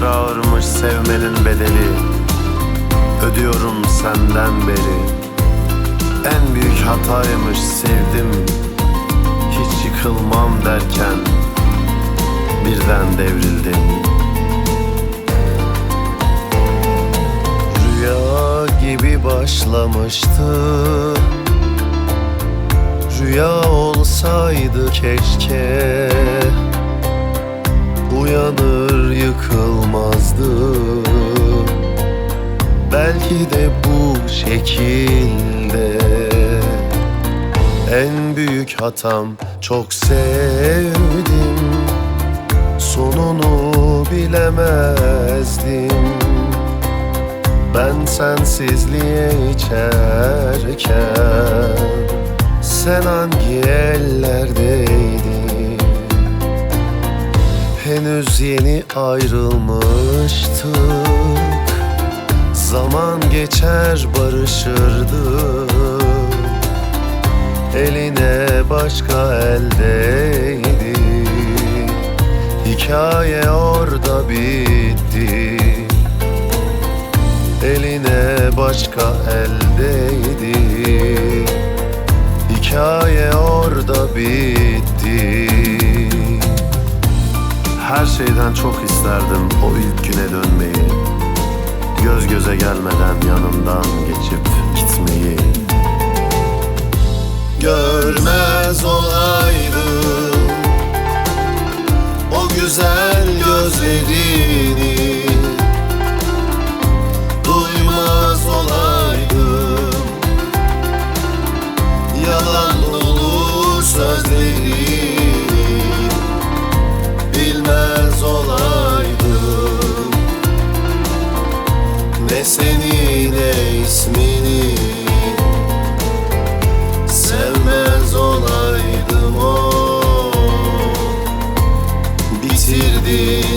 kadar ağırmış sevmenin bedeli. Ödüyorum senden beri. En büyük hataymış sevdim. Hiç yıkılmam derken Birden devrildim. Rüya gibi başlamıştı. Rüya olsaydı keşke Uyanır yıkılmazdı. Belki de bu şekilde. En büyük hatam çok sevdim. Sonunu bilemezdim. Ben sensizliğe içerken Sen hangi ellerdeydin Henüz yeni ayrılmıştık. Zaman geçer barışırdık Eline başka eldeydi Hikaye orada bitti. Eline başka eldeydi Hikaye orada bitti Her şeyden çok isterdim o ilk güne dönmeyi. Göz göze gelmeden yanından geçip gitmeyi. Görmez olaydım O güzel gözlerini Bitirdin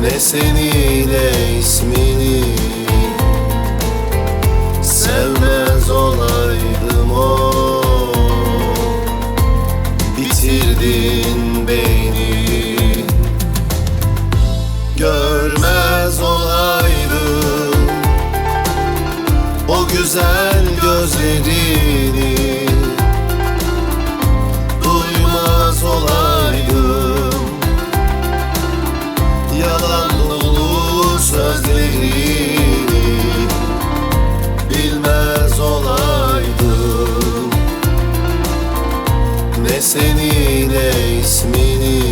Ne seni ne ismini Sevmez olaydım o. Bitirdin beni. Görmez olaydım. O güzel gözlerini Bilmez olaydım. Ne seni ne ismini